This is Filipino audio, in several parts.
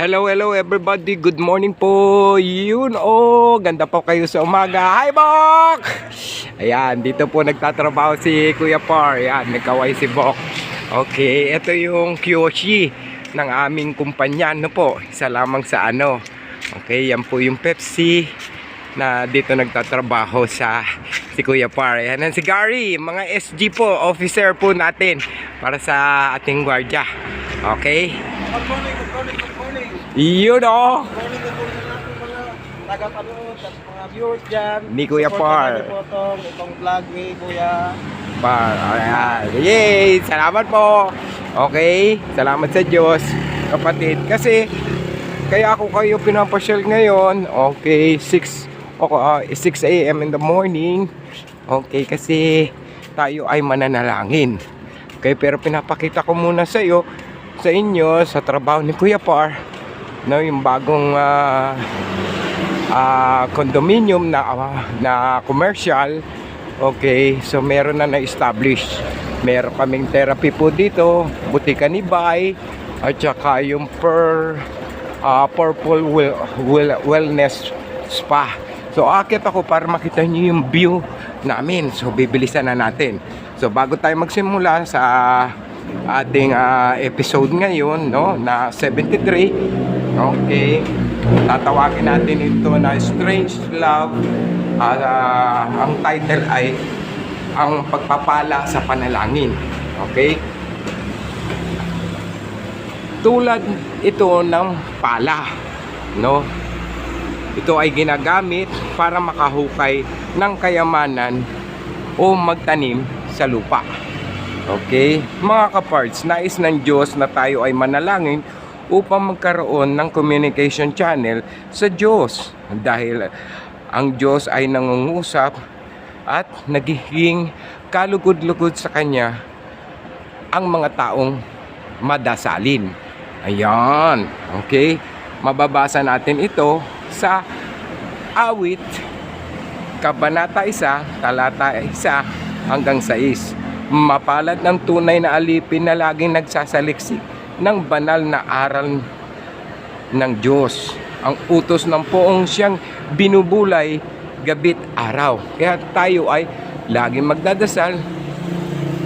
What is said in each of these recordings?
Hello, hello everybody. Good morning po. Yun, oh, ganda po kayo sa umaga. Hi, Bok! Ayan, dito po nagtatrabaho si Kuya Par. Ayan, nagkaway si Bok. Okay, ito yung Kyoshi ng aming kumpanya. Ano po, isa lamang sa ano. Okay, yan po yung Pepsi na dito nagtatrabaho sa si Kuya Par. Ayan si Gary, mga SG po, officer po natin para sa ating gwardya. Okay? Good morning, good morning, good morning. Yun oh! Morning, good morning sa ating mga tagapanood at mga viewers dyan. Ni Kuya Par. po itong, itong vlog ni Kuya. Par, ayan. Yay! Salamat po! Okay? Salamat sa Diyos, kapatid. Kasi, kaya ako kayo pinapasyal ngayon. Okay, 6 o, ah, 6 a.m. in the morning. Okay, kasi tayo ay mananalangin. Okay, pero pinapakita ko muna sa iyo, sa inyo, sa trabaho ni Kuya Par, no, yung bagong ah, ah, condominium na ah, na commercial. Okay, so meron na na-establish. Meron kaming therapy po dito, butika ni Bay, at saka yung per ah, Purple well, well, Wellness Spa. So akit ako para makita niyo yung view namin. So bibilisan na natin. So bago tayo magsimula sa ating ah, episode ngayon, no, na 73. Okay. Tatawagin natin ito na Strange Love. Ah, ang title ay ang pagpapala sa panalangin. Okay? Tulad ito ng pala, no? Ito ay ginagamit para makahukay ng kayamanan o magtanim sa lupa. Okay? Mga kaparts, nais ng Diyos na tayo ay manalangin upang magkaroon ng communication channel sa Diyos. Dahil ang Diyos ay nangungusap at nagiging kalugod-lugod sa Kanya ang mga taong madasalin. Ayan. Okay? Mababasa natin ito sa awit Kabanata 1, talata 1 hanggang 6. Mapalad ng tunay na alipin na laging nagsasaliksik ng banal na aral ng Diyos. Ang utos ng poong siyang binubulay gabit araw. Kaya tayo ay laging magdadasal,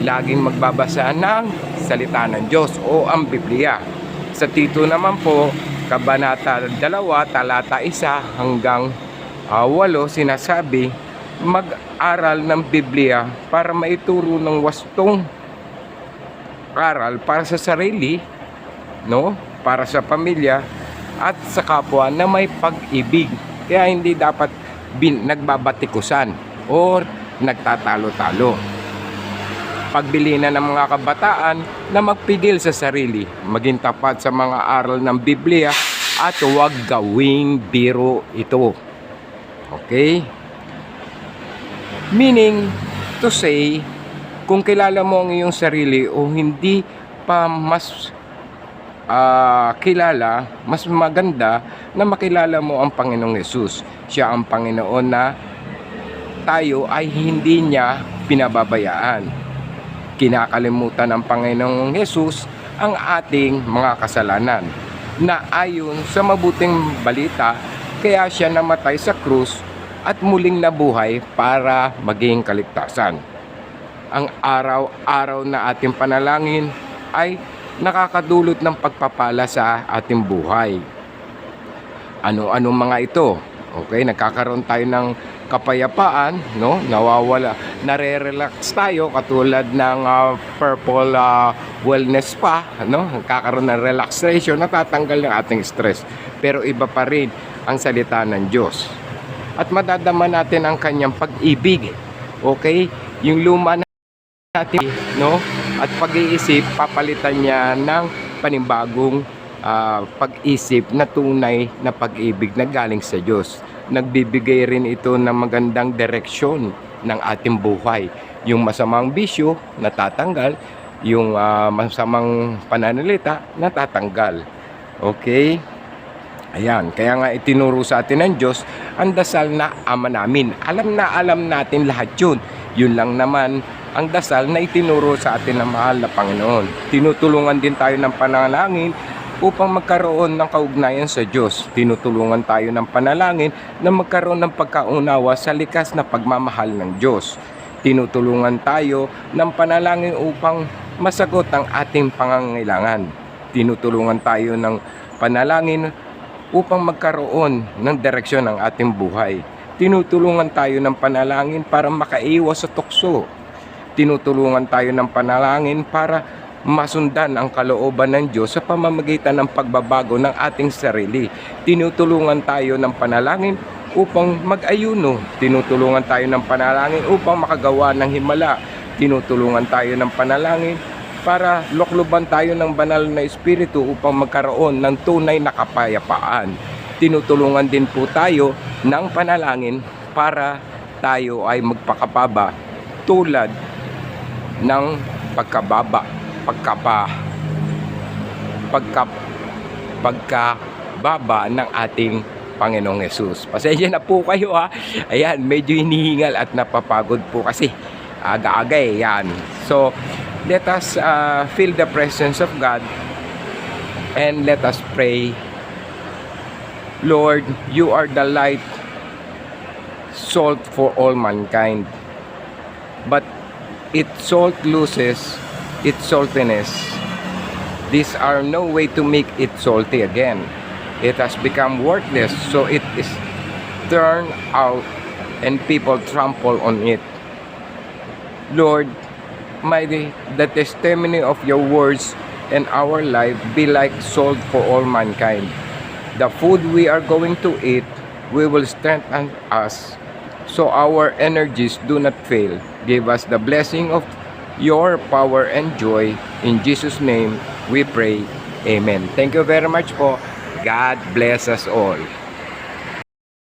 laging magbabasa ng salita ng Diyos o ang Biblia. Sa Tito naman po, Kabanata 2, talata 1 hanggang uh, 8 sinasabi, mag-aral ng Biblia para maituro ng wastong aral para sa sarili, no? Para sa pamilya at sa kapwa na may pag-ibig. Kaya hindi dapat bin, nagbabatikusan or nagtatalo-talo. Pagbili na ng mga kabataan na magpigil sa sarili, maging tapat sa mga aral ng Biblia at huwag gawing biro ito. Okay? Meaning to say, kung kilala mo ang iyong sarili o hindi pa mas ah, kilala, mas maganda na makilala mo ang Panginoong Yesus. Siya ang Panginoon na tayo ay hindi niya pinababayaan. Kinakalimutan ng Panginoong Yesus ang ating mga kasalanan na ayon sa mabuting balita kaya siya namatay sa krus at muling nabuhay para maging kaligtasan. Ang araw-araw na ating panalangin ay nakakadulot ng pagpapala sa ating buhay. Ano-ano mga ito? Okay, nagkakaroon tayo ng kapayapaan, no? Nawawala, nare-relax tayo katulad ng ah, Purple ah, Wellness Spa, no? Nagkakaroon ng relaxation, natatanggal ng ating stress. Pero iba pa rin ang salita ng Diyos. At madadama natin ang kanyang pag-ibig. Okay? Yung luma natin, no? At pag-iisip, papalitan niya ng panibagong ah, pag-isip na tunay na pag-ibig na galing sa Diyos. Nagbibigay rin ito ng magandang direksyon ng ating buhay. Yung masamang bisyo, natatanggal. Yung ah, masamang pananalita, natatanggal. Okay? Ayan, kaya nga itinuro sa atin ng Diyos ang dasal na ama namin. Alam na alam natin lahat yun. Yun lang naman ang dasal na itinuro sa atin ng mahal na Panginoon. Tinutulungan din tayo ng panalangin upang magkaroon ng kaugnayan sa Diyos. Tinutulungan tayo ng panalangin na magkaroon ng pagkaunawa sa likas na pagmamahal ng Diyos. Tinutulungan tayo ng panalangin upang masagot ang ating pangangailangan. Tinutulungan tayo ng panalangin upang magkaroon ng direksyon ng ating buhay. Tinutulungan tayo ng panalangin para makaiwas sa tukso. Tinutulungan tayo ng panalangin para masundan ang kalooban ng Diyos sa pamamagitan ng pagbabago ng ating sarili. Tinutulungan tayo ng panalangin upang mag-ayuno. Tinutulungan tayo ng panalangin upang makagawa ng himala. Tinutulungan tayo ng panalangin para lokluban tayo ng banal na espiritu upang magkaroon ng tunay na kapayapaan. Tinutulungan din po tayo ng panalangin para tayo ay magpakababa tulad ng pagkababa, pagkapa, pagka, pagkababa ng ating Panginoong Yesus. Pasensya na po kayo ha. Ayan, medyo hinihingal at napapagod po kasi aga-aga eh. Yan. So, let us uh, feel the presence of God and let us pray. Lord, you are the light, salt for all mankind. But its salt loses its saltiness. These are no way to make it salty again. It has become worthless, so it is turned out and people trample on it. Lord, may the, the testimony of your words and our life be like salt for all mankind. The food we are going to eat, we will strengthen us so our energies do not fail. Give us the blessing of your power and joy. In Jesus' name we pray. Amen. Thank you very much po. God bless us all.